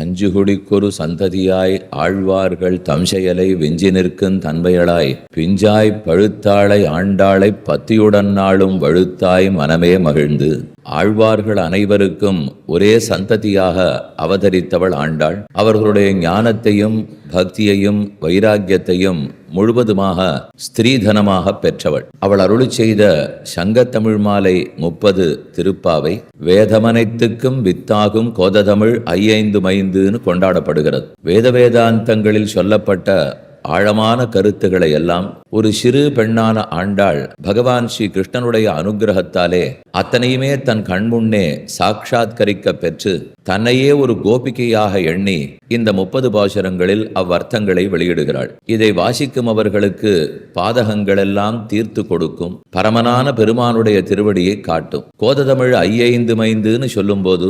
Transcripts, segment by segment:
அஞ்சு குடிக்கொரு சந்ததியாய் ஆழ்வார்கள் தம் செயலை வெஞ்சி நிற்கும் தன்மையளாய். பிஞ்சாய் பழுத்தாளை ஆண்டாளை பத்தியுடன் நாளும் வழுத்தாய் மனமே மகிழ்ந்து. ஆழ்வார்கள் அனைவருக்கும் ஒரே சந்ததியாக அவதரித்தவள் ஆண்டாள். அவர்களுடைய ஞானத்தையும் பக்தியையும் வைராக்கியத்தையும் முழுவதுமாக ஸ்திரீதனமாக பெற்றவள். அவள் அருளி செய்த சங்கத்தமிழ் மாலை முப்பது திருப்பாவை வேதமனைத்துக்கும் வித்தாகும் கோததமிழ் ஐந்து மைந்துன்னு கொண்டாடப்படுகிறது. வேத வேதாந்தங்களில் சொல்லப்பட்ட ஆழமான கருத்துக்களை எல்லாம் ஒரு சிறு பெண்ணான ஆண்டாள் பகவான் ஸ்ரீ கிருஷ்ணனுடைய அனுகிரகத்தாலே அத்தனையுமே தன் கண்முன்னே சாட்சாத்கரிக்க பெற்று தன்னையே ஒரு கோபிகையாக எண்ணி இந்த முப்பது பாசுரங்களில் அவ்வர்த்தங்களை வெளியிடுகிறாள். இதை வாசிக்கும் அவர்களுக்கு பாதகங்களெல்லாம் தீர்த்து கொடுக்கும் பரமனான பெருமானுடைய திருவடியை காட்டும். கோததமிழ் ஐயைந்து மைந்துன்னு சொல்லும்போது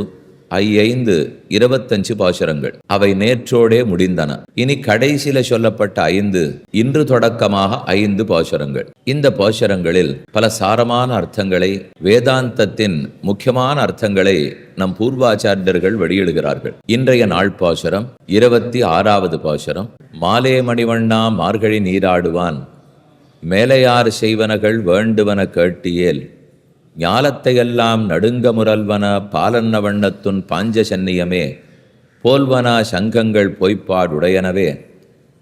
ஐந்து இருபத்தஞ்சு பாசுரங்கள். அவை நேற்றோடே முடிந்தன. இனி கடைசியில சொல்லப்பட்ட ஐந்து இன்று தொடக்கமாக ஐந்து பாசுரங்கள். இந்த பாசுரங்களில் பல சாரமான அர்த்தங்களை வேதாந்தத்தின் முக்கியமான அர்த்தங்களை நம் பூர்வாச்சாரியர்கள் வெளியிடுகிறார்கள். இன்றைய நாள் பாசுரம் இருபத்தி ஆறாவது பாசுரம். மாலே மணிவண்ணா மார்கழி நீராடுவான். மேலையார் செய்வனகள் வேண்டுவன கேட்டியேல். ஞாலத்தையெல்லாம் நடுங்க முரல்வன பாலன்ன வண்ணத்துன் பாஞ்ச சென்னியமே போல்வனா சங்கங்கள் பொய்ப்பாடுடையனவே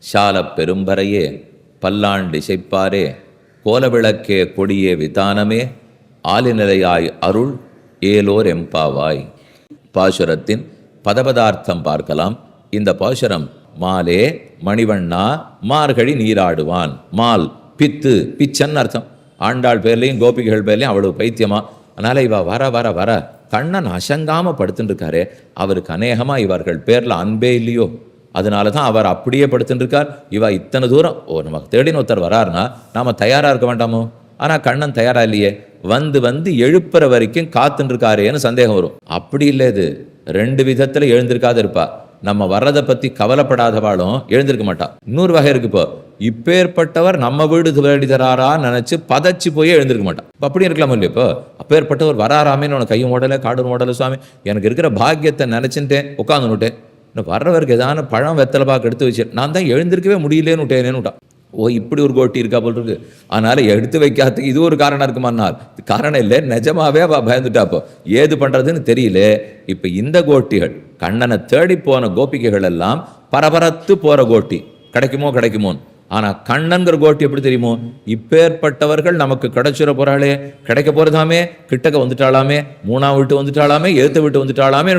சாலப் பெரும்பறையே பல்லாண்டிசைப்பாரே கோலவிளக்கே கொடியே விதானமே ஆலிநிலையாய் அருள் ஏலோர் எம்பாவாய். பாசுரத்தின் பதபதார்த்தம் பார்க்கலாம். இந்த பாசுரம் மாலே மணிவண்ணா மார்கழி நீராடுவான் மால் பித்து பிச்சன் அர்த்தம். ஆண்டாள் பேர்லையும் கோபிகைகள் பேர்லையும் அவ்வளவு பைத்தியமா? அதனால இவ வர வர வர கண்ணன் அசங்காமல் படுத்துட்டுருக்காரு அவருக்கு அநேகமாக இவர்கள் பேரில் அன்பே இல்லையோ? அதனால தான் அவர் அப்படியே படுத்துட்டுருக்கார் இவ இத்தனை தூரம் ஓ நமக்கு தேடின்னு ஒருத்தர் வராருன்னா நாம் தயாராக இருக்க வேண்டாமோ? ஆனால் கண்ணன் தயாரா இல்லையே. வந்து வந்து எழுப்புற வரைக்கும் காத்துட்டுருக்காரேன்னு சந்தேகம் வரும். அப்படி இல்லை இது. ரெண்டு விதத்தில் எழுந்திருக்காது இருப்பா. நம்ம வர்றதை பற்றி கவலைப்படாதவாளும் எழுந்திருக்க மாட்டா. இன்னொரு வகை இருக்கு இப்போ. இப்பேற்பட்டவர் நம்ம வீடு தேடி தராரா நினச்சி பதச்சு போய் எழுந்திருக்க மாட்டான். இப்ப அப்படி இருக்கலாம் இல்லையா இப்போ? அப்பேற்பட்டவர் வராராமேன்னு உனக்கு கையும் ஓடலை காடும் ஓடலை சுவாமி. எனக்கு இருக்கிற பாக்கியத்தை நினைச்சுட்டேன் உட்காந்துனுட்டேன் இன்னும் வர்றவருக்கு ஏதாவது பழம் வெத்தலை பாக்கு எடுத்து வச்சு நான் தான் எழுந்திருக்கவே முடியலேன்னு விட்டேனேன்னு விட்டான். ஓ இப்படி ஒரு கோட்டி இருக்கா போல் இருக்கு. அதனால எடுத்து வைக்காததுக்கு இது ஒரு காரணம் இருக்குமானால் காரணம் இல்லை நிஜமாவே பயந்துட்டாப்போ ஏது பண்ணுறதுன்னு தெரியல. இப்போ இந்த கோட்டிகள் கண்ணனை தேடி போன கோபிகைகள் எல்லாம் பரபரத்து போகிற கோட்டி. கிடைக்குமோ கிடைக்குமோன்னு. ஆனால் கண்ணன்கிற கோட்டி எப்படி தெரியுமோ? இப்பேற்பட்டவர்கள் நமக்கு கிடைச்சிட போகிறாளே கிடைக்க போகிறதாமே கிட்டக்க வந்துட்டாலாமே மூணா விட்டு வந்துட்டாலாமே எழுத்த விட்டு வந்துட்டாளாமே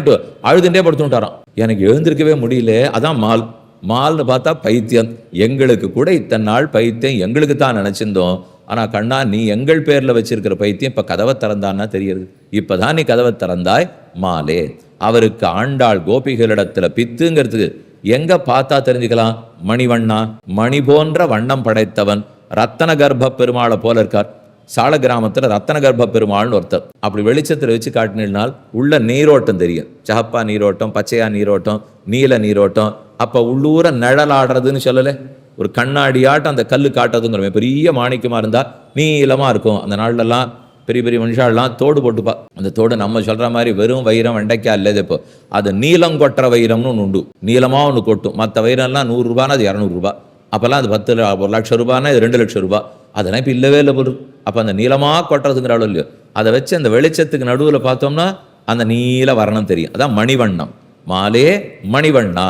அழுதுண்டே படுத்துட்டாராம். எனக்கு எழுந்திருக்கவே முடியல அதான் மால். மால்னு பார்த்தா பைத்தியம். எங்களுக்கு கூட இத்தனை நாள் பைத்தியம் எங்களுக்கு தான் நினச்சிருந்தோம். ஆனால் கண்ணா நீ எங்கள் பேரில் வச்சிருக்கிற பைத்தியம் இப்போ கதவை திறந்தான்னா தெரியுது. இப்பதான் நீ கதவை திறந்தாய் மாலே. அவருக்கு ஆண்டாள் கோபிகளிடத்தில் பித்துங்கிறதுக்கு எங்க பார்த்தா தெரிஞ்சுக்கலாம்? மணிவண்ணா மணி போன்ற வண்ணம் படைத்தவன் ரத்தன கர்ப்ப பெருமாளை போல இருக்கார். சால கிராமத்துல ரத்தன கர்ப்ப பெருமாள்னு ஒருத்தர். அப்படி வெளிச்சத்தில் வச்சு காட்டினால் உள்ள நீரோட்டம் தெரியும். சகப்பா நீரோட்டம் பச்சையா நீரோட்டம் நீல நீரோட்டம். அப்ப உள்ளூர நிழலாடுறதுன்னு சொல்லலை. ஒரு கண்ணாடியாட்டம் அந்த கல்லு காட்டுறதுங்கிற பெரிய மாணிக்கமாக இருந்தால் நீளமா இருக்கும். அந்த நாள்லலாம் பெரிய பெரிய மனுஷாலாம் தோடு போட்டுப்பா. அந்த தோடு நம்ம சொல்ற மாதிரி வெறும் வைரம் வெண்டைக்காய் இல்லது இப்போ அது நீலம் கொட்டுற வைரம்னு ஒன்று உண்டு. நீளமா ஒன்று கொட்டும். மற்ற வைரம்லாம் நூறுரூபானா அது இரநூறுபா அப்போல்லாம் அது பத்து ஒரு லட்சம் ரூபானா இது ரெண்டு லட்சம் ரூபாய் அதெல்லாம் இப்போ இல்லவே இல்லை பொருள். அப்போ அந்த நீளமாக கொட்டுறதுங்கிற அளவு இல்லையோ. அதை வச்சு அந்த வெளிச்சத்துக்கு நடுவில் பார்த்தோம்னா அந்த நீல வர்ணம் தெரியும். அதான் மணிவண்ணம். மாலே மணிவண்ணா.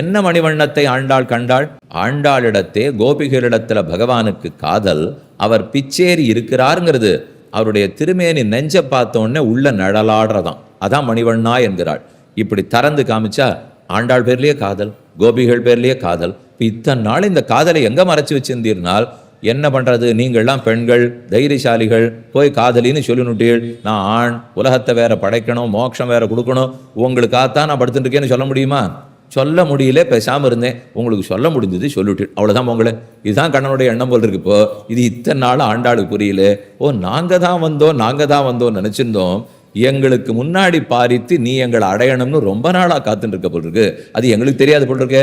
என்ன மணிவண்ணத்தை ஆண்டாள் கண்டாள்? ஆண்டாளிடத்தே கோபிகளிடத்தில் பகவானுக்கு காதல். அவர் பிச்சேரி இருக்கிறாருங்கிறது. அவருடைய திருமேனி நெஞ்சை பார்த்தோன்னே உள்ள நிழலாடுறதாம். அதான் மணிவண்ணா என்கிறாள். இப்படி திறந்து காமிச்சா ஆண்டாள் பேர்லேயே காதல் கோபிகள் பேர்லேயே காதல். இப்போ இத்தனை நாள் இந்த காதலை எங்கே மறைச்சி வச்சிருந்தீர்னால் என்ன பண்ணுறது நீங்கள்லாம் பெண்கள் தைரியசாலிகள் போய் காதலின்னு சொல்லினுட்டீள் நான் ஆண் உலகத்தை வேற படைக்கணும் மோட்சம் வேற கொடுக்கணும். உங்களுக்காகத்தான் நான் படுத்துட்டு இருக்கேன்னு சொல்ல முடியுமா? சொல்ல முடியல பேசாமல் இருந்தேன். உங்களுக்கு சொல்ல முடிஞ்சது சொல்லிட்டு அவ்வளோதான் உங்களை இதுதான் கண்ணனுடைய எண்ணம் போல் இருக்கு இப்போ. இது இத்தனை நாள் ஆண்டாளுக்கு புரியல. ஓ நாங்கள் தான் வந்தோம் நாங்கள் தான் வந்தோம் நினச்சிருந்தோம். எங்களுக்கு முன்னாடி பாரித்து நீ எங்களை அடையணும்னு ரொம்ப நாளாக காத்துட்டு இருக்க போல் இருக்கு. அது எங்களுக்கு தெரியாது போல் இருக்கு.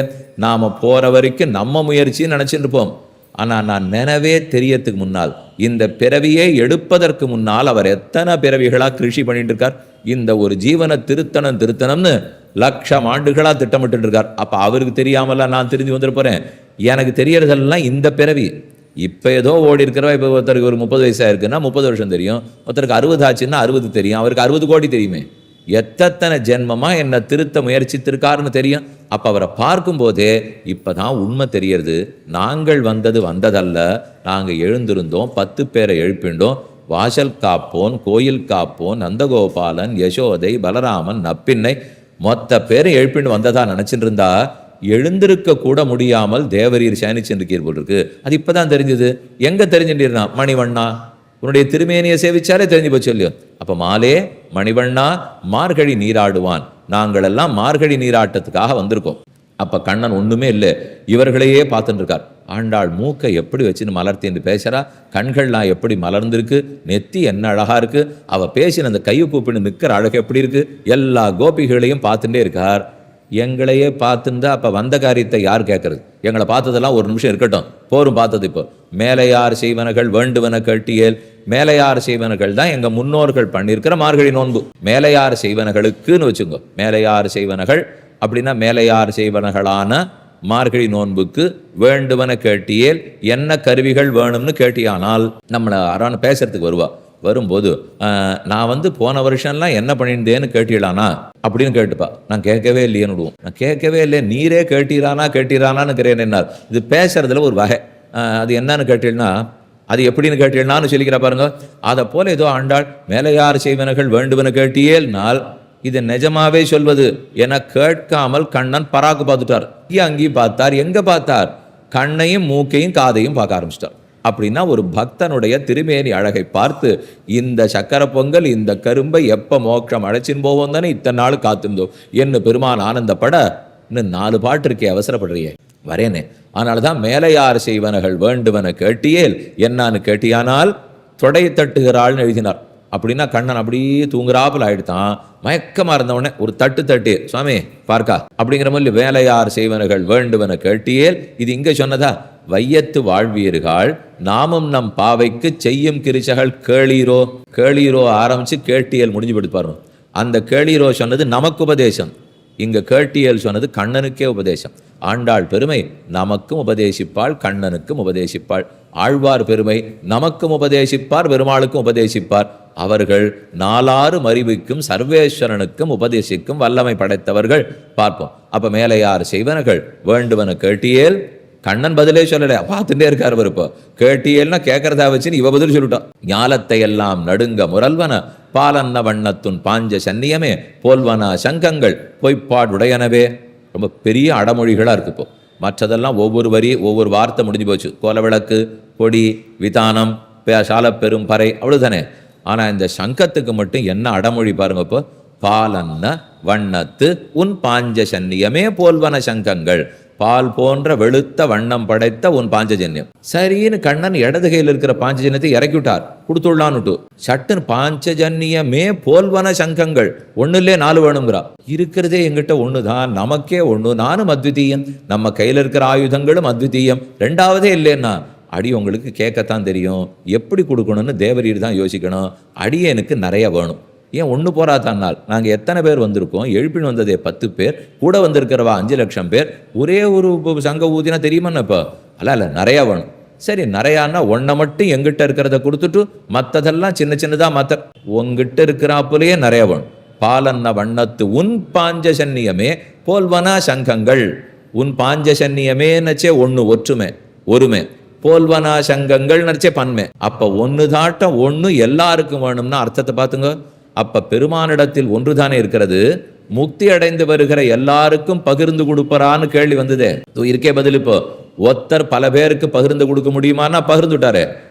போகிற வரைக்கும் நம்ம முயற்சின்னு நினச்சிருப்போம் இருப்போம். நான் நினைவே தெரியறதுக்கு முன்னால் இந்த பிறவியை எடுப்பதற்கு முன்னால் அவர் எத்தனை பிறவிகளாக கிருஷி பண்ணிட்டு இருக்கார்? இந்த ஒரு ஜீவனை திருத்தணம் திருத்தணம்னு லட்சம் ஆண்டுகளாக திட்டமிட்டு இருக்கார் அப்போ அவருக்கு தெரியாமல நான் திரும்பி வந்துட போகிறேன் எனக்கு தெரியறதெல்லாம் இந்த பிறவி. இப்போ ஏதோ ஓடி இருக்கிறவா இப்போ ஒருத்தருக்கு ஒரு முப்பது வயசாக இருக்குன்னா முப்பது வருஷம் தெரியும். ஒருத்தருக்கு அறுபது ஆச்சுன்னா அறுபது தெரியும். அவருக்கு அறுபது கோடி தெரியுமே. எத்தனை ஜென்மமாக என்னை திருத்த முயற்சித்திருக்காருன்னு தெரியும். அப்போ அவரை பார்க்கும்போதே இப்போ தான் உண்மை தெரியறது. நாங்கள் வந்தது வந்ததல்ல. நாங்கள் எழுந்திருந்தோம் பத்து பேரை எழுப்பிண்டோம் வாசல் காப்போன் கோயில் காப்போன் நந்தகோபாலன் யசோதை பலராமன் நப்பின்னை மொத்த பேரை எழுப்பின்னு வந்ததா நினச்சிட்டு இருந்தா எழுந்திருக்க கூட முடியாமல் தேவரீர் சயனிச்சிருக்கீர் போல் இருக்கு அது இப்பதான் தெரிஞ்சது. எங்க தெரிஞ்சுட்டீர்னா மணிவண்ணா உன்னுடைய திருமேனியை சேவிச்சாலே தெரிஞ்சு போச்சு இல்லையோ? அப்ப மாலே மணிவண்ணா மார்கழி நீராடுவான். நாங்கள் எல்லாம் மார்கழி நீராட்டத்துக்காக வந்திருக்கோம். அப்போ கண்ணன் ஒன்றுமே இல்லை. இவர்களையே பார்த்துட்டுருக்கார் ஆண்டாள் மூக்கை எப்படி வச்சுன்னு மலர்த்தின்னு பேசுகிறா கண்கள்லாம் எப்படி மலர்ந்திருக்கு? நெத்தி என்ன அழகாக இருக்குது அவள் பேசின அந்த கையை கூப்பிட்டு நிற்கிற அழகு எப்படி இருக்கு? எல்லா கோபிகளையும் பார்த்துட்டே இருக்கார். எங்களையே பார்த்துருந்தா அப்போ வந்த காரியத்தை யார் கேட்கறது எங்களை பார்த்ததெல்லாம் ஒரு நிமிஷம் இருக்கட்டும். போரும் பார்த்தது இப்போ. மேலையார் செய்வனகள் வேண்டுவன கட்டியல். மேலையார் செய்வனகள் தான் எங்கள் முன்னோர்கள் பண்ணியிருக்கிற மார்கழி நோன்பு. மேலையார் செய்வனகளுக்குன்னு வச்சுங்க மேலையார் செய்வனகள் அப்படின்னா மேலையார் செய்வனகளான மார்கழி நோன்புக்கு வேண்டுவன கேட்டியேல் என்ன கருவிகள் வேணும்னு கேட்டியானால் நம்மளை யாரான பேசுறதுக்கு வருவா. வரும்போது நான் வந்து போன வருஷம்லாம் என்ன பண்ணியிருந்தேன்னு கேட்டீடானா அப்படின்னு கேட்டுப்பா. நான் கேட்கவே இல்லையேன்னு விடுவோம் நான் கேட்கவே இல்லை நீரே கேட்டீரானா கேட்டீரானான்னு கேட்கிறேன் என்னார். இது பேசுறதுல ஒரு வகை. அது என்னன்னு கேட்டீங்கன்னா அது எப்படின்னு கேட்டீங்கன்னான்னு சொல்லிக்கிற பாருங்க. அதை போல ஏதோ ஆண்டாள் மேலையார் செய்வனர்கள் வேண்டுவன கேட்டியேல்னால் இது நிஜமாவே சொல்வது என கேட்காமல் கண்ணன் பராக்கு பார்த்துட்டார். இங்கே அங்கேயும் பார்த்தார் எங்க பார்த்தார்? கண்ணையும் மூக்கையும் காதையும் பார்க்க ஆரம்பிச்சிட்டார். அப்படின்னா ஒரு பக்தனுடைய திருமேனி அழகை பார்த்து இந்த சக்கர பொங்கல் இந்த கரும்பை எப்ப மோட்சம் அழைச்சின்னு போவோம் தானே இத்தனை நாள் காத்திருந்தோம். என்ன பெருமான் ஆனந்தப்பட இன்னும் நாலு பாட்டு இருக்கே அவசரப்படுறியே. வரேனே. அதனால தான் மேலையார் செய்வனகள் வேண்டுவன கேட்டியேல் என்னான்னு கேட்டியானால் தொடை தட்டுகிறாள்னு எழுதினார். அப்படின்னா கண்ணன் அப்படியே தூங்குறாப்புல ஆயிடுத்தான் மயக்கமா இருந்தவனே ஒரு தட்டு தட்டு சுவாமி பார்க்கா அப்படிங்கிற மாதிரி வேலையார் செய்வனர்கள் வேண்டுவன கேட்டியேல் இது இங்க சொன்னதா? வையத்து வாழ்வீர்கள் நாமும் நம் பாவைக்கு செய்யும் கிரிசகள் கேளீரோ? கேளீரோ ஆரம்பிச்சு கேட்டியல் முடிஞ்சு போயிட்டு பாருங்க. அந்த கேளீரோ சொன்னது நமக்கு உபதேசம். இங்க கேட்டியல் சொன்னது கண்ணனுக்கே உபதேசம். ஆண்டாள் பெருமை நமக்கும் உபதேசிப்பாள் கண்ணனுக்கும் உபதேசிப்பாள். ஆழ்வார் பெருமை நமக்கும் உபதேசிப்பார் பெருமாளுக்கும் உபதேசிப்பார். அவர்கள் நாலாறு மறிவுக்கும் சர்வேஸ்வரனுக்கும் உபதேசிக்கும் வல்லமை படைத்தவர்கள். பார்ப்போம். அப்போ மேலையார் செய்வனர்கள் வேண்டுவன கேட்டியேல் கண்ணன் பதிலே சொல்லல. பார்த்துட்டே இருக்கார் அவர் இப்போ. கேட்டியல்னா கேட்கறதா வச்சுன்னு இவ பதில் சொல்லிட்டான். ஞாலத்தை எல்லாம் நடுங்க முரல்வன பாலன்ன வண்ணத்துன் பாஞ்ச சன்னியமே போல்வன சங்கங்கள் பொய்ப்பாடுடையனவே ரொம்ப பெரிய அடமொழிகளாக இருக்கு இப்போ. மற்றதெல்லாம் ஒவ்வொரு வரி ஒவ்வொரு வார்த்தை முடிஞ்சு போச்சு. கோலவிளக்கு கொடி விதானம் பே- சாலப்பெரும் பறை அவ்வளவுதானே. ஆனால் இந்த சங்கத்துக்கு மட்டும் என்ன அடமொழி பாருங்க இப்போ. பாலன்ன வண்ணத்து உன் பாஞ்ச சன்னியமே போல்வன சங்கங்கள். பால் போன்ற வெளுத்த வண்ணம் படைத்த உன் பாஞ்சஜன்யம். சரின்னு கண்ணன் இடது கையில் இருக்கிற பாஞ்சஜன்யத்தை இறக்கி விட்டார் கொடுத்துள்ளான்னுட்டு சட்டுன்னு பாஞ்சஜன்யமே போல்வன சங்கங்கள். ஒண்ணுலே நாலு வேணுங்கிறா. இருக்கிறதே எங்கிட்ட ஒண்ணுதான். நமக்கே ஒண்ணு. நானும் அத்விதீயம். நம்ம கையில இருக்கிற ஆயுதங்களும் அத்விதீயம். ரெண்டாவதே இல்லைன்னா அடி உங்களுக்கு கேட்கத்தான் தெரியும். எப்படி கொடுக்கணும்னு தேவரீர் தான் யோசிக்கணும். அடியனுக்கு நிறைய வேணும். ஏன் ஒன்று போராத்தானால் நாங்கள் எத்தனை பேர் வந்திருக்கோம்? எழுப்பின் வந்ததே பத்து பேர் கூட வந்திருக்கிறவா அஞ்சு லட்சம் பேர் ஒரே ஒரு சங்க ஊதினா தெரியுமான்னு இப்போ அல்ல இல்லை நிறையா வேணும். சரி நிறையான்னா ஒன்றை மட்டும் எங்கிட்ட இருக்கிறத கொடுத்துட்டு மற்றதெல்லாம் சின்ன சின்னதாக மற்ற உங்ககிட்ட இருக்கிறாப்புலேயே நிறைய வேணும். பாலன்ன வண்ணத்து உன் பாஞ்ச சன்னியமே போல்வனா சங்கங்கள். உன் பாஞ்ச சன்னியமே சன்னியமேனச்சே ஒன்று ஒற்றுமை ஒருமை. போல்வனா சங்கங்கள் நினச்சே பன்மை. அப்போ ஒன்று தாட்டம் ஒன்று எல்லாருக்கும் வேணும்னா அர்த்தத்தை பார்த்துங்க. அப்ப பெருமானிடத்தில் ஒன்றுதானே இருக்கிறது? முக்தி அடைந்து வருகிற எல்லாருக்கும் பகிர்ந்து கொடுப்பறான்னு கேள்வி வந்ததே. இருக்கே பதில் இப்போ. ஒத்தர் பல பேருக்கு பகிர்ந்து கொடுக்க முடியுமான்னா பகிர்ந்து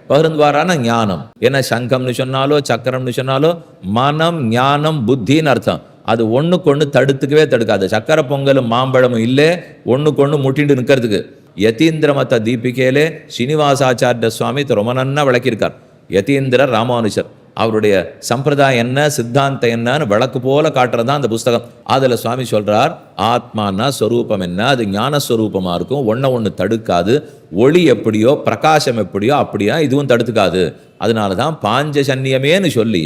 பகிர்ந்துவாரான ஞானம். என்ன சங்கம்னு சொன்னாலோ சக்கரம்னு சொன்னாலோ மனம் ஞானம் புத்தின்னு அர்த்தம். அது ஒண்ணுக்கு ஒன்று தடுத்துக்கவே தடுக்காது. சக்கரை பொங்கலும் மாம்பழமும் இல்லை ஒன்றுக்கு ஒன்று முட்டிட்டு நிற்கிறதுக்கு. யதீந்திர மத்த தீபிகையிலே ஸ்ரீனிவாசாச்சாரிய சுவாமி ரொம்ப நன்னா விளக்கியிருக்கார். யதீந்திர ராமானுஜர். அவருடைய சம்பிரதாயம் என்ன சித்தாந்தம் என்னன்னு விளக்கு போல காட்டுறது தான் அந்த புஸ்தகம். அதில் சுவாமி சொல்கிறார் ஆத்மானா ஸ்வரூபம் என்ன? அது ஞானஸ்வரூபமாக இருக்கும். ஒன்றை ஒன்று தடுக்காது. ஒளி எப்படியோ பிரகாசம் எப்படியோ அப்படியா இதுவும் தடுத்துக்காது. அதனால தான் பாஞ்ச சன்னியமேன்னு சொல்லி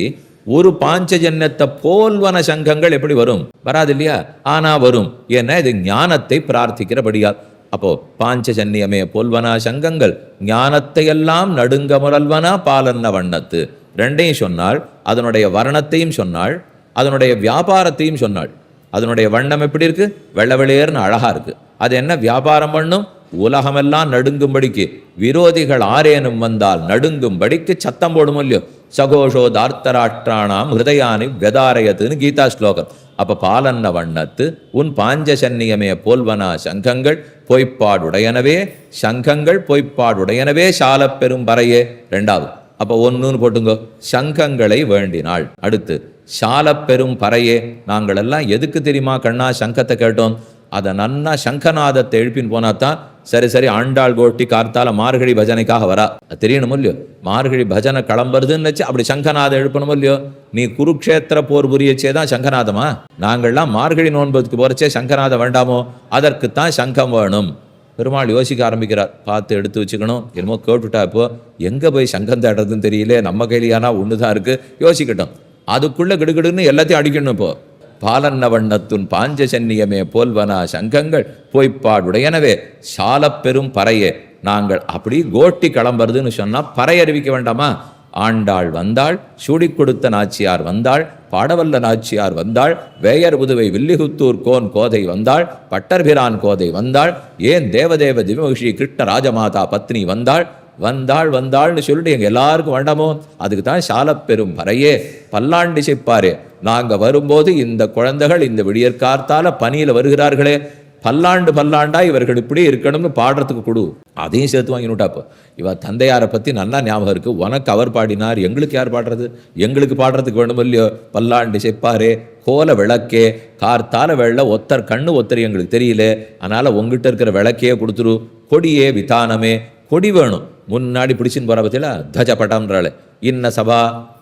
ஒரு பாஞ்சஜன்யத்தை போல்வன சங்கங்கள் எப்படி வரும்? வராது இல்லையா? ஆனால் வரும். ஏன்னா இது ஞானத்தை பிரார்த்திக்கிறபடியால். அப்போ பாஞ்சஜன்யமே போல்வனா சங்கங்கள் ஞானத்தை எல்லாம் நடுங்க முரல்வனா பாலன்ன வண்ணத்து. ரெண்டையும் சொன்னாள் அதனுடைய வர்ணத்தையும் சொன்னாள் அதனுடைய வியாபாரத்தையும் சொன்னாள். அதனுடைய வண்ணம் எப்படி இருக்கு? வெள்ள வெளியேர்னு அழகா இருக்கு. அது என்ன வியாபாரம் பண்ணும்? உலகமெல்லாம் நடுங்கும்படிக்கு விரோதிகள் ஆரேனும் வந்தால் நடுங்கும்படிக்கு சத்தம் போடும் இல்லையோ? சகோஷோ தார்த்தராஷ்டிராணாம் ஹிருதயானி வெதாரயத்துன்னு கீதா ஸ்லோகம். அப்ப பாலன்ன வண்ணத்து உன் பாஞ்சசன்னியமே போல்வனா சங்கங்கள் பொய்ப்பாடுடையனவே சங்கங்கள் பொய்ப்பாடுடையனவே சாலப் பெரும் பறையே. ரெண்டாவது அப்போ ஒன்றுன்னு போட்டுங்க. சங்கங்களை வேண்டினாள். அடுத்து சாலப் பெரும் பறையே நாங்கள் எல்லாம் எதுக்கு தெரியுமா கண்ணா சங்கத்தை கேட்டோம்? அதை நன்னா சங்கநாதத்தை எழுப்பின்னு போனா தான் சரி சரி ஆண்டாள் கோட்டி கார்த்தால மார்கழி பஜனைக்காக வரா. தெரியணும் இல்லையோ? மார்கழி பஜனை கிளம்புறதுன்னு வச்சு அப்படி சங்கநாதம் எழுப்பணும் இல்லையோ? நீ குருக்ஷேத்திர போர் புரியச்சே தான் சங்கநாதமா? நாங்கள்லாம் மார்கழி நோன்பதுக்கு போறச்சே சங்கநாதம் வேண்டாமோ? அதற்குத்தான் சங்கம் வேணும். பெருமாள் யோசிக்க ஆரம்பிக்கிறார். பார்த்து எடுத்து வச்சுக்கணும். என்னமோ கேட்டுட்டா இப்போ எங்கே போய் சங்கம் தேடுறதுன்னு தெரியல. நம்ம கையிலானா ஒன்று தான் இருக்குது யோசிக்கட்டும். அதுக்குள்ளே கிடுகிடுன்னு எல்லாத்தையும் அடிக்கணும் இப்போ. பாலன்ன வண்ணத்துன் பாஞ்ச சன்னியமே போல்வனா சங்கங்கள் போய்ப்பாடுடையனவே சாலப் பெரும் பறையே நாங்கள் அப்படி கோட்டி கிளம்புறதுன்னு சொன்னால் பறை அறிவிக்க வேண்டாமா? ஆண்டாள் வந்தாள் சூடிக் கொடுத்த நாச்சியார் வந்தாள் பாடவல்ல நாச்சியார் வந்தாள் வேயர் புதுவை வில்லிகுத்தூர் கோன் கோதை வந்தாள் பட்டர்பிரான் கோதை வந்தாள் ஏன் தேவதேவ திவமகிஷி கிருஷ்ண ராஜமாதா பத்னி வந்தாள் வந்தாள் வந்தாள்னு சொல்லிட்டு எங்கள் எல்லாருக்கும் வேண்டாமோ? அதுக்கு தான் சாலப்பெரும் வரையே பறையே. பல்லாண்டு சிப்பாரே நாங்கள் வரும்போது இந்த குழந்தைகள் இந்த விடியற்கார்த்தால பனியில் வருகிறார்களே. பல்லாண்டு பல்லாண்டா இவர்கள் இப்படி இருக்கணும்னு பாடுறதுக்கு கொடு. அதையும் சேர்த்து வாங்கினுட்டாப்போ இவ தந்தையாரை பத்தி நல்லா ஞாபகம் இருக்கு. உனக்கு அவர் பாடினார் எங்களுக்கு யார் பாடுறது? எங்களுக்கு பாடுறதுக்கு வேணும் இல்லையோ? பல்லாண்டு செப்பாரே கோல விளக்கே கார்த்தால வெள்ள ஒத்தர் கண்ணு ஒத்தர் எங்களுக்கு தெரியல. அதனால உங்ககிட்ட இருக்கிற விளக்கையே கொடுத்துரு. கொடியே விதானமே கொடி வேணும். முன்னாடி பிடிச்சின்னு போற பத்தியில தஜபட்டம்ன்றாள் இன்ன சபா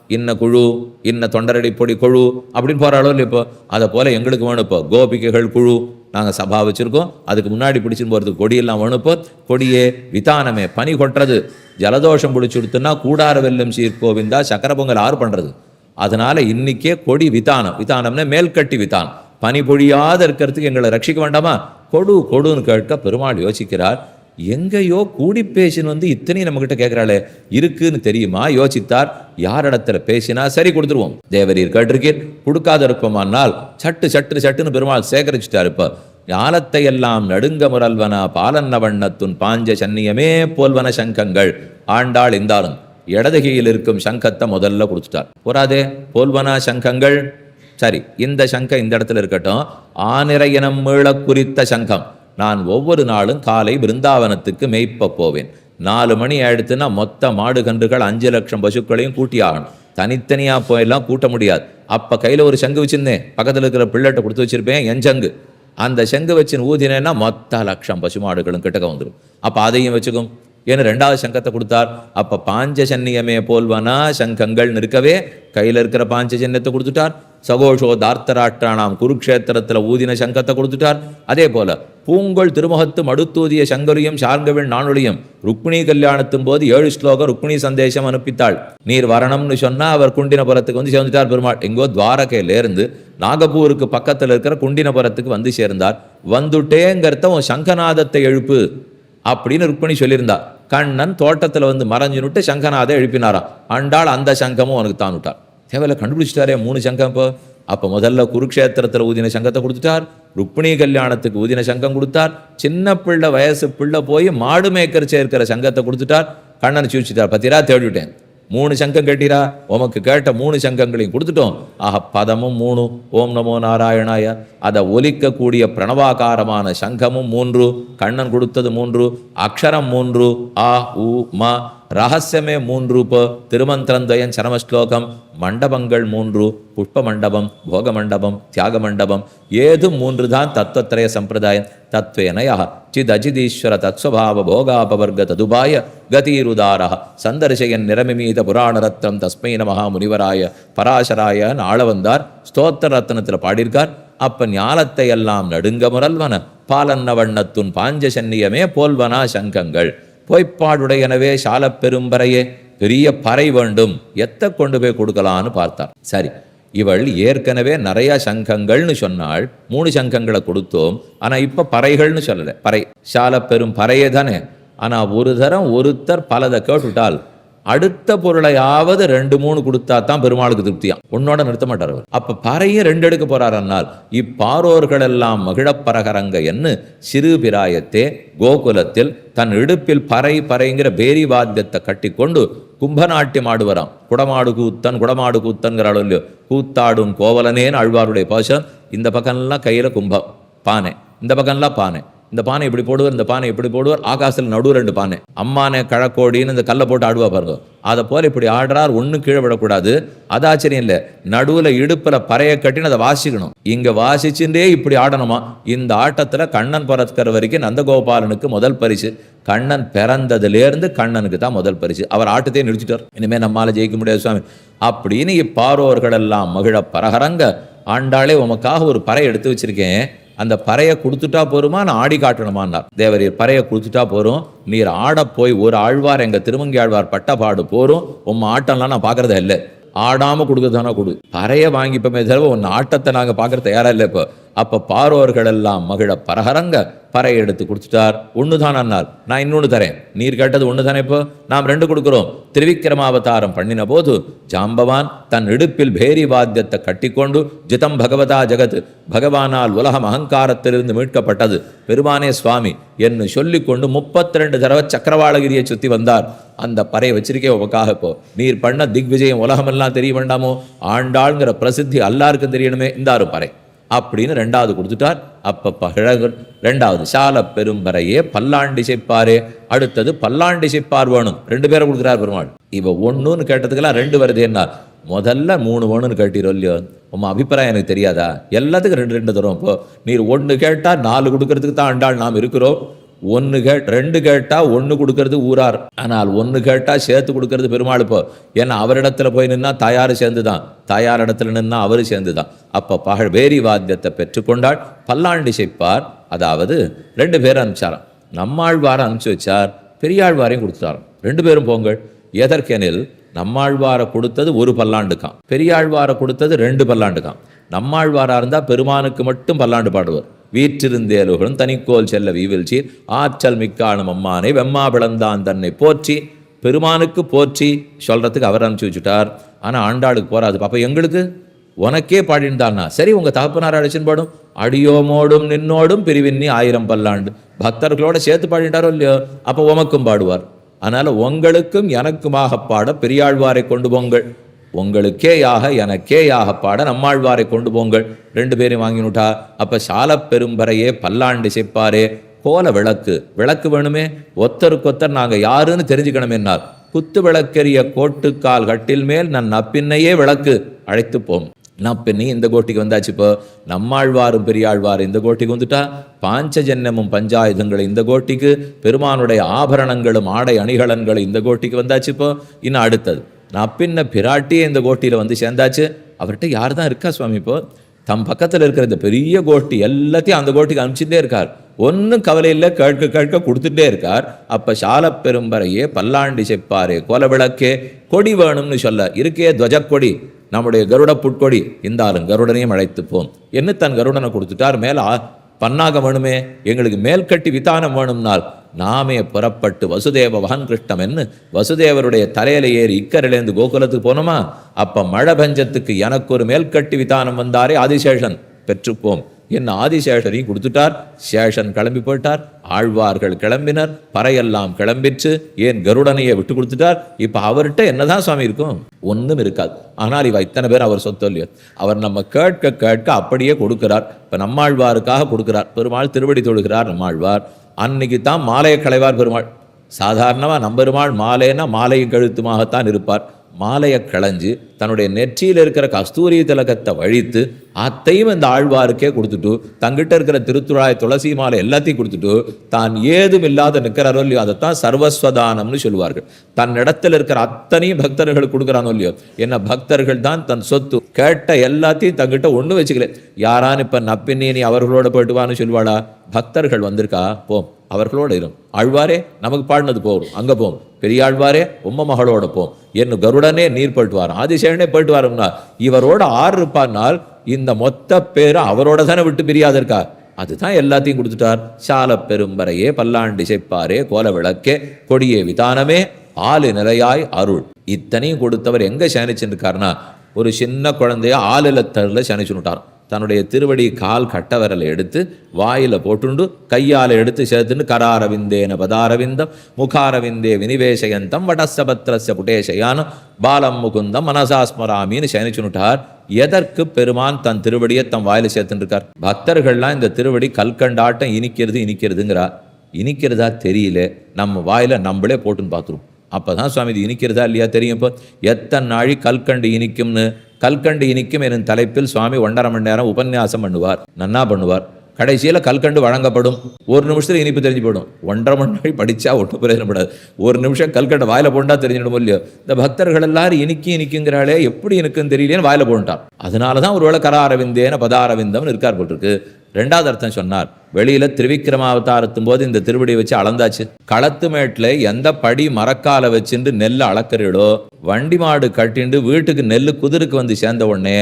இன்ன குழு இன்ன தொண்டரடி பொடி குழு அப்படின்னு போகிறாளோ இல்லை இப்போ? அதை போல எங்களுக்கு வேணும் இப்போ. கோபிகைகள் குழு நாங்கள் சபா வச்சுருக்கோம். அதுக்கு முன்னாடி பிடிச்சின்னு போகிறதுக்கு கொடியெல்லாம் அனுப்போ கொடியே விதானமே பனி கொட்டுறது. ஜலதோஷம் பிடிச்சிடுத்துன்னா கூடார வெல்லம் சீர்கோவிந்தா சக்கர பொங்கல் ஆறு பண்ணுறது அதனால் இன்னைக்கே கொடி விதானம். விதானம்னா மேல்கட்டி விதானம். பனி பொழியாத இருக்கிறதுக்கு எங்களை ரட்சிக்க வேண்டாமா? கொடு கொடுன்னு கேட்க பெருமாள் யோசிக்கிறார். எங்கேயோ கூடி பேசின்னு வந்து இத்தனையும் நம்மகிட்ட கேட்குறாளே இருக்குன்னு தெரியுமா? யோசித்தார். யாரிடத்துல பேசினா சரி கொடுத்துருவோம். தேவரீர் கேட்டிருக்கீர் கொடுக்காத இருப்போமானால் சட்டு சட்டு சட்டுன்னு பெருமாள் சேகரிச்சுட்டார் இப்போ. ஞானத்தை எல்லாம் நடுங்க முரல்வன பாலன்ன வண்ணத்துன் பாஞ்ச சன்னியமே போல்வன சங்கங்கள். ஆண்டாள் இந்தாலும் இடதுகையில் இருக்கும் சங்கத்தை முதல்ல கொடுத்துட்டார். போராதே போல்வனா சங்கங்கள். சரி இந்த சங்கம் இந்த இடத்துல இருக்கட்டும். ஆனிரையனம் மீள குறித்த சங்கம். நான் ஒவ்வொரு நாளும் காலை பிருந்தாவனத்துக்கு மேய்ப்ப போவேன். நாலு மணி ஆயிடுத்துன்னா மொத்த மாடு கன்றுகள் அஞ்சு லட்சம் பசுக்களையும் கூட்டி ஆகணும் தனித்தனியாக போயெல்லாம் கூட்ட முடியாது. அப்போ கையில் ஒரு சங்கு வச்சுருந்தேன். பக்கத்தில் இருக்கிற பிள்ளைகிட்ட கொடுத்து வச்சுருப்பேன் என் சங்கு. அந்த செங்கு வச்சு ஊதினேன்னா மொத்த லட்சம் பசுமாடுகளும் கிட்டக்க வந்துடும் அப்போ அதையும் வச்சுக்கும். ஏன்னு ரெண்டாவது சங்கத்தை கொடுத்தார். அப்போ பாஞ்ச சன்னியமே போல்வனா சங்கங்கள் நிற்கவே கையில் இருக்கிற பாஞ்ச சன்னியத்தை கொடுத்துட்டார். சகோஷோ தார்த்தராட்டானாம் குருக்ஷேத்திரத்தில் ஊதின சங்கத்தை கொடுத்துட்டார். அதே போல பூங்கொள் திருமுகத்து மடுத்தூதிய சங்கரியும் சார்கவின் நானொழியும் ருக்மிணி கல்யாணத்தின் போது ஏழு ஸ்லோகம் ருக்மிணி சந்தேசம் அனுப்பித்தாள். நீர் வரணும்னு சொன்னா அவர் குண்டினபுரத்துக்கு வந்து சேர்ந்துட்டார் பெருமாள். எங்கோ துவாரகையிலேருந்து நாகப்பூருக்கு பக்கத்தில் இருக்கிற குண்டினபுரத்துக்கு வந்து சேர்ந்தார். வந்துட்டேங்கிறத உன் சங்கநாதத்தை எழுப்பு அப்படின்னு ருக்மிணி சொல்லியிருந்தார் கண்ணன் தோட்டத்துல வந்து மறைஞ்சுனுட்டு சங்கநாதை எழுப்பினாராம். அண்டாள் அந்த சங்கமும் அவனுக்கு தான் விட்டார் தேவையில்ல கண்டுபிடிச்சிட்டாரே மூணு சங்கம் இப்போ. அப்போ முதல்ல குருக்ஷேத்திரத்தில் ஊதின சங்கத்தை கொடுத்துட்டார் ருக்மிணி கல்யாணத்துக்கு ஊதின சங்கம் கொடுத்தார் சின்ன பிள்ளை வயசு பிள்ளை போய் மாடு மேய்க்கர் சேர்க்கிற சங்கத்தை கொடுத்துட்டார் கண்ணனை சூழ்ச்சிட்டார். பத்திரா தேடிவிட்டேன் மூணு சங்கம் கேட்டீரா? உமக்கு கேட்ட மூணு சங்கங்களையும் கொடுத்துட்டோம். ஆக பதமும் மூணு ஓம் நமோ நாராயணாய. அதை ஒலிக்கக்கூடிய பிரணவாகாரமான சங்கமும் மூன்று கண்ணன் கொடுத்தது மூன்று அக்ஷரம் மூன்று ஆ உ ம ரகசியமே மூன்று இப்போ திருமந்திரந்தயன் சரமஸ்லோகம் மண்டபங்கள் மூன்று புஷ்ப மண்டபம் போக மண்டபம் தியாக மண்டபம் ஏதும் மூன்று தான் தத்துவத்திரய சம்பிரதாயம்? தத்வேனய சித் அஜிதீஸ்வர தத்ஸ்வபாவ போகாபவர்க ததுபாய கதீருதார சந்தர்சயன் நிரமிமீத புராணரத்னம் தஸ்மை நமஹா முனிவராய பராசராய ஆள வந்தார் ஸ்தோத்திர ரத்னத்தில் பாடியிருக்கார். அப்ப ஞானத்தை எல்லாம் நடுங்க முரல்வன பாலன்ன வண்ணத்துன் பாஞ்ச சன்னியமே போல்வனா சங்கங்கள். பொய்ப்பாடுடையனவே சால பெரும்பறையே பெரிய பறை வேண்டும் எத்தை கொண்டு போய் கொடுக்கலான்னு பார்த்தார் சரி இவள் ஏற்கனவே நிறைய சங்கங்கள்னு சொன்னாள் மூணு சங்கங்களை கொடுத்தோம் ஆனா இப்ப பறைகள்னு சொல்லலை. பறை சால பெரும் பறையே தானே. ஆனா ஒரு தரம் ஒருத்தர் பலதை கேட்டுவிட்டால் அடுத்த பொருளையாவது ரெண்டு மூணு கொடுத்தா தான் பெருமாளுக்கு திருப்தியா? உன்னோட நிறுத்த மாட்டார் அவர். அப்ப பறையை ரெண்டு எடுக்க போறாரன்னால் இப்பாரோர்கள் எல்லாம் மகிழப்பரகரங்க என்று சிறு பிராயத்தே கோகுலத்தில் தன் இடுப்பில் பறை பறைங்கிற பேரி வாத்தியத்தை கட்டிக்கொண்டு கும்பநாட்டியம் ஆடுவராம். குடமாடு கூத்தன் குடமாடு கூத்தன்கிற இல்லையோ? கூத்தாடும் கோவலனேன்னு அழ்வாருடைய பாசம். இந்த பக்கம்லாம் கையில கும்பம். பானை. இந்த பக்கம்லாம் பானை. இந்த பானை இப்படி போடுவார் இந்த பானை இப்படி போடுவார்? ஆகாசில் நடுவு ரெண்டு பானை. அம்மானே கழக்கோடின்னு இந்த கல்லை போட்டு ஆடுவா பாருங்க. அதை போல இப்படி ஆடுறார் ஒன்றும் கீழே விடக்கூடாது. அது ஆச்சரியம் இல்லை. நடுவில் இடுப்பில் பறைய கட்டின்னு அதை வாசிக்கணும். இங்கே வாசிச்சுட்டே இப்படி ஆடணுமா? இந்த ஆட்டத்தில் கண்ணன் பிறக்கிற வரைக்கும் நந்தகோபாலனுக்கு முதல் பரிசு. கண்ணன் பிறந்ததுலேருந்து கண்ணனுக்கு தான் முதல் பரிசு. அவர் ஆட்டத்தையே நிறுத்திட்டார். இனிமேல் நம்மளால் ஜெயிக்க முடியாது சுவாமி. அப்படின்னு இப்பாரோர்கள் எல்லாம் மகிழ பரகரங்க ஆண்டாளே உமக்காக ஒரு பறை எடுத்து வச்சிருக்கேன். அந்த பறையை கொடுத்துட்டா போருமா? நான் ஆடி காட்டணுமான்னார். தேவரீர் பறையை கொடுத்துட்டா போரும். நீர் ஆட போய் ஒரு ஆழ்வார் எங்க திருமங்கி ஆழ்வார் பட்ட பாடு போரும். உம் ஆட்டம்லாம் நான் பார்க்கறதே இல்லை. ஆடாம கொடுக்கறதானா கொடு. பறைய வாங்கிப்போமே தவிர உன் ஆட்டத்தை நாங்கள் பார்க்கற தயாராக இல்லை இப்போ. அப்போ பாரோர்கள் எல்லாம் மகிழ பரகரங்க பறையை எடுத்து கொடுத்துட்டார். ஒண்ணுதான் அண்ணார் நான் இன்னொன்னு தரேன். நீர் கேட்டது ஒன்று தானே இப்போ? நாம் ரெண்டு கொடுக்குறோம். திருவிக்கிரமாவதாரம் பண்ணின போது ஜாம்பவான் தன் இடுப்பில் பேரி வாத்தியத்தை கட்டிக்கொண்டு ஜிதம் பகவதா ஜெகத் பகவானால் உலகம் அகங்காரத்திலிருந்து மீட்கப்பட்டது. பெருமானே சுவாமி என்று சொல்லிக்கொண்டு முப்பத்தி ரெண்டு தடவை சக்கரவாளகிரியை சுத்தி வந்தார். அந்த பறையை வச்சிருக்கே உமக்காக இப்போ நீர் பண்ண திக்விஜயம் உலகமெல்லாம் தெரிய வேண்டாமோ? ஆண்டாளுங்கிற பிரசித்தி எல்லாருக்கும் தெரியணுமே இந்தாரு பறை. அப்படின்னு ரெண்டாவது கொடுத்துட்டார். அப்போ பகழகர் ரெண்டாவது சால பெரும்பறையே பல்லாண்டி செய்ப்பாரே அடுத்தது பல்லாண்டி செய்ப்பார் வேணும். ரெண்டு பேரை கொடுக்குறார் பெருமாள். இப்போ ஒன்றுன்னு கேட்டதுக்கெல்லாம் ரெண்டு வருது என்ன முதல்ல மூணு வேணும்னு கேட்டீரோ இல்லையோ? உங்க அபிப்பிராயம் எனக்கு தெரியாதா? எல்லாத்துக்கும் ரெண்டு ரெண்டு தரும் இப்போ நீர் ஒன்று கேட்டால் நாலு கொடுக்கறதுக்கு தான் ஆண்டாள் நாம் இருக்கிறோம். ஒன்று கேட் ரெண்டு கேட்டால் ஒன்று கொடுக்கறது ஊரார். ஆனால் ஒன்று கேட்டால் சேர்த்து கொடுக்கறது பெருமாள் இப்போ ஏன்னா அவரிடத்துல போய் நின்னா தாயார் சேர்ந்து தான் தாயார் இடத்துல நின்னா அவர் சேர்ந்து தான் அப்போ பகழ் வேரி வாத்தியத்தை பெற்றுக்கொண்டால் பல்லாண்டு செய்ப்பார். அதாவது ரெண்டு பேரும் அனுப்பிச்சாராம். நம்மாழ்வாரை அனுப்பிச்சு வச்சார். பெரியாழ்வாரையும் கொடுத்தாராம் ரெண்டு பேரும் போங்கள். எதற்கெனில் நம்மாழ்வாரை கொடுத்தது ஒரு பல்லாண்டுக்காம். பெரியாழ்வாரை கொடுத்தது ரெண்டு பல்லாண்டுக்காம். நம்மாழ்வாராக இருந்தால் பெருமானுக்கு மட்டும் பல்லாண்டு பாடுவார். வீற்றிருந்தேலுகளும் தனிக்கோல் செல்ல வீவில்சீர் ஆற்றல் மிக்கானும் அம்மானை வெம்மா பிளந்தான் தன்னை போற்றி பெருமானுக்கு போற்றி சொல்கிறதுக்கு அவர் அனுப்பிச்சு வச்சுட்டார். ஆனால் ஆண்டாளுக்கு போகாது பாப்பா எங்களுக்கு? உனக்கே பாடிந்தான்னா சரி உங்கள் தகப்பனார் அழைச்சின்னு பாடும். அடியோமோடும் நின்னோடும் பிரிவின்னி ஆயிரம் பல்லாண்டு. பக்தர்களோட சேர்த்து பாடிட்டாரோ இல்லையோ? அப்போ உமக்கும் பாடுவார். அதனால் உங்களுக்கும் எனக்குமாக பாட பெரியாழ்வாரை கொண்டு போங்கள். உங்களுக்கேயாக எனக்கேயாக பாட நம்மாழ்வாரை கொண்டு போங்கள். ரெண்டு பேரையும் வாங்கினுட்டா அப்போ சால பெரும்பறையே பல்லாண்டு செப்பாரே. கோல விளக்கு. விளக்கு வேணுமே? ஒத்தருக்கொத்தர் நாங்கள் யாருன்னு தெரிஞ்சுக்கணுமேனார் குத்து விளக்கெரிய கோட்டுக்கால் கட்டில் மேல் நான் நப்பின்னையே விளக்கு. அழைத்து போம் நப்பின்னி இந்த கோட்டிக்கு வந்தாச்சு இப்போ. நம்மாழ்வாரும் பெரியாழ்வார் இந்த கோட்டிக்கு வந்துட்டா. பாஞ்சஜன்யமும் பஞ்சாயுதங்களும் இந்த கோட்டிக்கு. பெருமானுடைய ஆபரணங்களும் ஆடை அணிகலன்களும் இந்த கோட்டிக்கு வந்தாச்சு இப்போ. இன்னும் அடுத்தது. நான் பின்ன பிராட்டியே இந்த கோட்டியில் வந்து சேர்ந்தாச்சு. அவர்கிட்ட யார் தான் இருக்கா சுவாமி இப்போ? தம் பக்கத்தில் இருக்கிற இந்த பெரிய கோட்டி எல்லாத்தையும் அந்த கோட்டிக்கு அனுப்பிச்சுட்டே இருக்கார். ஒன்றும் கவலை இல்லை கேட்க கேட்க கொடுத்துட்டே இருக்கார். அப்போ சால பெரும்பறையே பல்லாண்டி செப்பாரே கோல விளக்கே கொடி வேணும்னு சொல்ல இருக்கே துவஜக்கொடி நம்முடைய கருட புட்கொடி இருந்தாலும் கருடனையும் அழைத்துப்போம். என்ன தன் கருடனை கொடுத்துட்டார் மேலே பன்னாகம் வேணுமே எங்களுக்கு மேல்கட்டி விதானம் வேணும்னால் நாமே புறப்பட்டு வசுதேவ வகன் கிருஷ்ணம் வசுதேவருடைய தலையில ஏறி இக்கரையிலேருந்து கோகுலத்துக்கு போனோமா? அப்ப மழை பஞ்சத்துக்கு எனக்கு ஒரு மேல்கட்டி விதானம் வந்தாரே ஆதிசேஷன். பெற்றுப்போம். என் ஆதிசேஷரையும் கொடுத்துட்டார். சேஷன் கிளம்பி போயிட்டார். ஆழ்வார்கள் கிளம்பினர். பறையெல்லாம் கிளம்பிச்சு ஏன் கருடனையே விட்டு கொடுத்துட்டார்? இப்போ அவர்கிட்ட என்னதான் சுவாமி இருக்கும்? ஒன்றும் இருக்காது. ஆனால் இவ இத்தனை பேர் அவர் சொத்து இல்லையோ? அவர் நம்ம கேட்க கேட்க அப்படியே கொடுக்கிறார். இப்போ நம்மாழ்வாருக்காக கொடுக்கிறார். பெருமாள் திருவடி தொழுகிறார் நம்மாழ்வார். அன்னைக்கு தான் மாலையை களைவார் பெருமாள். சாதாரணமாக நம்பெருமாள் மாலைன்னா மாலையும் கழுத்துமாகத்தான் இருப்பார். மாலையை களைஞ்சு தன்னுடைய நெற்றியில் இருக்கிற கஸ்தூரி திலகத்தை வழித்து அத்தையும் இந்த ஆழ்வாருக்கே கொடுத்துட்டு தங்கிட்ட இருக்கிற திருத்துழாய் துளசி மாலை எல்லாத்தையும் கொடுத்துட்டு தான் ஏதும் இல்லாத நிற்கிறாரோ இல்லையோ அதைத்தான் சர்வஸ்வதானம்னு சொல்லுவார்கள். தன் இடத்துல இருக்கிற அத்தனையும் பக்தர்களுக்கு கொடுக்குறானோ இல்லையோ என்ன பக்தர்கள் தான் தன் சொத்து கேட்ட எல்லாத்தையும் தங்கிட்ட ஒன்று வச்சுக்கல. யாரான்னு இப்போ நப்பின்னி நீ அவர்களோட போயிட்டுவான்னு சொல்லுவாளா? பக்தர்கள் வந்திருக்கா? போம் அவர்களோட இரும் ஆழ்வாரே நமக்கு பாடினது போகும் அங்கே போகும் பெரியாழ்வாரே உம்ம மகளோட போம் என்ன கருடனே நீர் போயிட்டு வாரம் ஆதிசேஷனே போயிட்டு வாரோம்னா இவரோட ஆறு இருப்பானால் இந்த மொத்த பேரை அவரோட தானே விட்டு பிரியாதிருக்கா? அதுதான் எல்லாத்தையும் கொடுத்துட்டார். சால பெரும்பரையே பல்லாண்டு செப்பாரே கோல விளக்கே கொடியே விதானமே ஆளு நிலையாய் அருள். இத்தனையும் கொடுத்தவர் எங்க சேனிச்சுருக்காருனா ஒரு சின்ன குழந்தைய ஆளிலத்தரில் சேனிச்சுட்டார் தன்னுடைய திருவடி கால் கட்ட விரலை எடுத்து வாயில போட்டுண்டு கையால் எடுத்து சேர்த்துன்னு கராரவிந்தேன பதாரவிந்தம் முகாரவிந்தே வினிவேசயந்தம் வடசபத்திரஸ்ய புட்டேசயானம் பாலம் முகுந்தம் மனசாஸ்மராமின்னு சயனிச்சுனுட்டார். எதற்கு பெருமான் தன் திருவடியை தன் வாயில சேர்த்துருக்கார் பக்தர்கள்லாம் இந்த திருவடி கல்கண்டாட்டம் இனிக்கிறது இனிக்கிறதுங்கிறா இனிக்கிறதா தெரியல. நம்ம வாயில நம்மளே போட்டுன்னு பார்த்துருவோம். அப்பதான் சுவாமி இது இனிக்கிறதா இல்லையா தெரியும் இப்போ? எத்தனை நாழி கல்கண்டு இனிக்கும்னு கல்கண்டு இனிக்கும் எனும் தலைப்பில் சுவாமி ஒன்றரை மணி நேரம் உபன்யாசம் பண்ணுவார் நன்னா பண்ணுவார். கடைசியில் கல்கண்டு வழங்கப்படும். ஒரு நிமிஷத்தில் இனிப்பு தெரிஞ்சு போயிடும். ஒன்றரை மணி நேரம் படித்தா ஒன்றும் பிரயோஜனப்படாது ஒரு நிமிஷம் கல்கண்டு வாயில் போண்டா தெரிஞ்சிடும் இல்லையோ? இந்த பக்தர்கள் எல்லாரும் இனிக்கி இனிக்குங்கிறாளே எப்படி எனக்குன்னு தெரியலேன்னு வாயில் போண்டான் அதனால தான் ஒருவேளை கராரவிந்தேன பதாரவிந்தம்னு இருக்கார் போட்டிருக்கு ரெண்டாவது அர்த்தம் சொன்னார். வெளியில திருவிக்கிரமாவதாரத்தும் போது இந்த திருவடியை வச்சு அளந்தாச்சு. களத்து மேட்டில் எந்த படி மரக்கால வச்சுட்டு நெல் அளக்கிறீடோ வண்டி மாடு கட்டிண்டு வீட்டுக்கு நெல் குதிருக்கு வந்து சேர்ந்த உடனே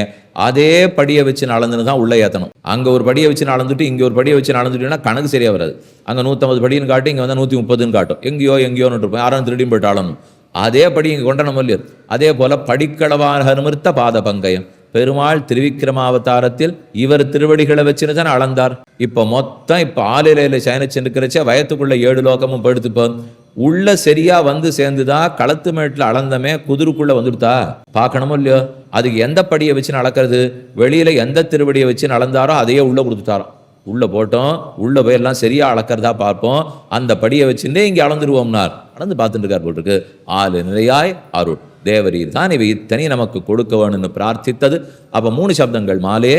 அதே படியை வச்சு அளந்துன்னு தான் உள்ள ஏற்றணும் அங்கே ஒரு படியை வச்சு அளந்துட்டு இங்கே ஒரு படியை வச்சு அளந்துட்டீங்கன்னா கணக்கு சரியா வராது. அங்கே நூற்றம்பது படின்னு காட்டும் இங்கே வந்து நூற்றி முப்பதுன்னு காட்டும். எங்கேயோ எங்கேயோன்னு இருப்போம். யாரும் திருடியும் போயிட்டு அளணும் அதே படி இங்கே கொண்டணும் அதே போல படிக்களவான நிமிர்த்த பாத பங்கயம் பெருமாள் திருவிக்கிரமாவதாரத்தில் இவர் திருவடிகளை வச்சுன்னு தான் அளந்தார். இப்போ மொத்தம் இப்போ ஆளிலையில் சயனிச்சுருக்கிறச்ச வயத்துக்குள்ள ஏழு லோகமும் படுத்துப்போம் உள்ள சரியா வந்து சேர்ந்துதா களத்து மேட்டில் அளந்தமே குதிருக்குள்ள வந்துடுதா? பார்க்கணுமோ இல்லையோ? அதுக்கு எந்த படியை வச்சு அளக்கிறது வெளியில எந்த திருவடியை வச்சு அளந்தாரோ அதையே உள்ள கொடுத்துட்டாரோ? உள்ள போட்டோம் உள்ள போய் எல்லாம் சரியா அளக்கிறதா பார்ப்போம். அந்த படியை வச்சுருந்தே இங்கே அளந்துருவோம்னார். அளந்து பார்த்துட்டு இருக்கார் போட்டிருக்கு ஆளு நிலையாய் அருள். தேவரீர் தான் இவை இத்தனை நமக்கு கொடுக்க வேணும்னு பிரார்த்தித்தது. அப்ப மூணு சப்தங்கள் மாலே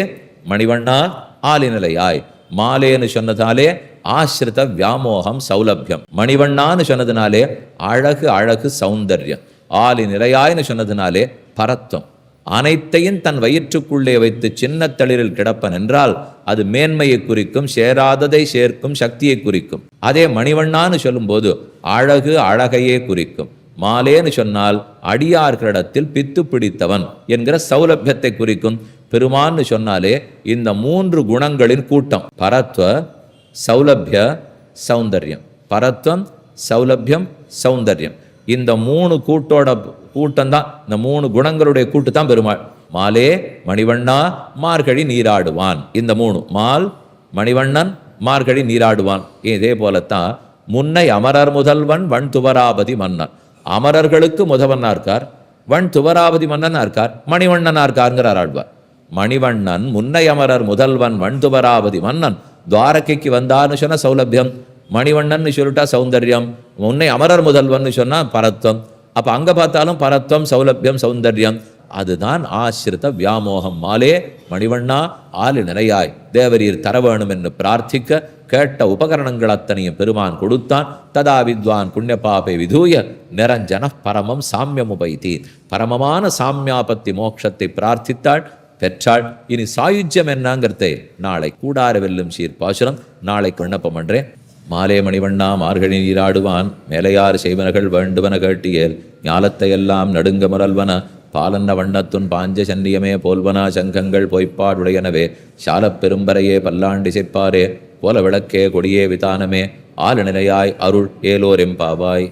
மணிவண்ணா ஆலிநிலையாய். மாலேன்னு சொன்னதாலே ஆசிரித வியாமோகம் சௌலபியம். மணிவண்ணான்னு சொன்னதுனாலே அழகு அழகு சௌந்தர்யம். ஆலி நிலையாய்னு சொன்னதுனாலே பரத்வம் அனைத்தையும் தன் வயிற்றுக்குள்ளே வைத்து சின்ன தளிரில் கிடப்பன் என்றால் அது மேன்மையை குறிக்கும் சேராததை சேர்க்கும் சக்தியை குறிக்கும். அதே மணிவண்ணான்னு சொல்லும்போது அழகு அழகையே குறிக்கும். மாலேன்னு சொன்னால் அடியார்களிடத்தில் பித்து பிடித்தவன் என்கிற சௌலபியத்தை குறிக்கும். பெருமான்னு சொன்னாலே இந்த மூன்று குணங்களின் கூட்டம். பரத்வ சௌலபிய சௌந்தர்யம். பரத்வம் சௌலபியம் சௌந்தர்யம். இந்த மூணு கூட்டோட கூட்டம் தான் இந்த மூணு குணங்களுடைய கூட்டு தான் பெருமாள். மாலே மணிவண்ணா மார்கழி நீராடுவான். இந்த மூணு. மால் மணிவண்ணன் மார்கழி நீராடுவான். இதே போலத்தான் முன்னை அமரர் முதல்வன் வன் துவராபதி மன்னன். அமரர்களுக்கு முதவன்னா இருக்கார் வன் துவராபதி மன்னனா இருக்கார் மணிவண்ணனா இருக்காருங்கிறார் ஆழ்வார். மணிவண்ணன் முன்னை அமரர் முதல்வன் வன் துவராபதி மன்னன் துவாரகைக்கு வந்தான்னு சொன்ன சௌலபியம் மணிவண்ணன்னு சொல்லிட்டா சௌந்தர்யம் முன்னை அமரர் முதல்வன் சொன்னா பரத்வம் அப்போ அங்கே பார்த்தாலும் பரத்வம் சௌலபியம் சௌந்தர்யம் அதுதான் ஆசிரித வியாமோகம். மாலே மணிவண்ணா ஆளு நிலையாய் தேவரீர் தர வேணும் என்று பிரார்த்திக்க கேட்ட உபகரணங்கள் அத்தனையும் பெருமான் கொடுத்தான். ததா வித்வான் புண்ணியபாபை விதூய நிரஞ்சன பரமம் சாமியம் பரமமான சாமியாபத்தி மோட்சத்தை பிரார்த்தித்தாள். பெற்றாள். இனி சாயுஜ்யம் என்னங்கிறதே நாளை கூடார வெல்லும் சீர் பாசுரம் நாளை விண்ணப்பம் பண்றேன் மாலே மணிவண்ணா மார்கழி நீராடுவான். மேலையார் செய்வனகள் வேண்டுவன கேட்டியேல். ஞாலத்தையெல்லாம் நடுங்க முரல்வன. பாலன்ன வண்ணத்துன் பாஞ்ச சன்னியமே போல்வனா. சங்கங்கள் பொய்ப்பாடுடையனவே. சாலப் பெரும்பரையே பல்லாண்டி செப்பாரே போல விளக்கே கொடியே விதானமே ஆல நிலையாய் அருள் ஏலோரெம்பாவாய்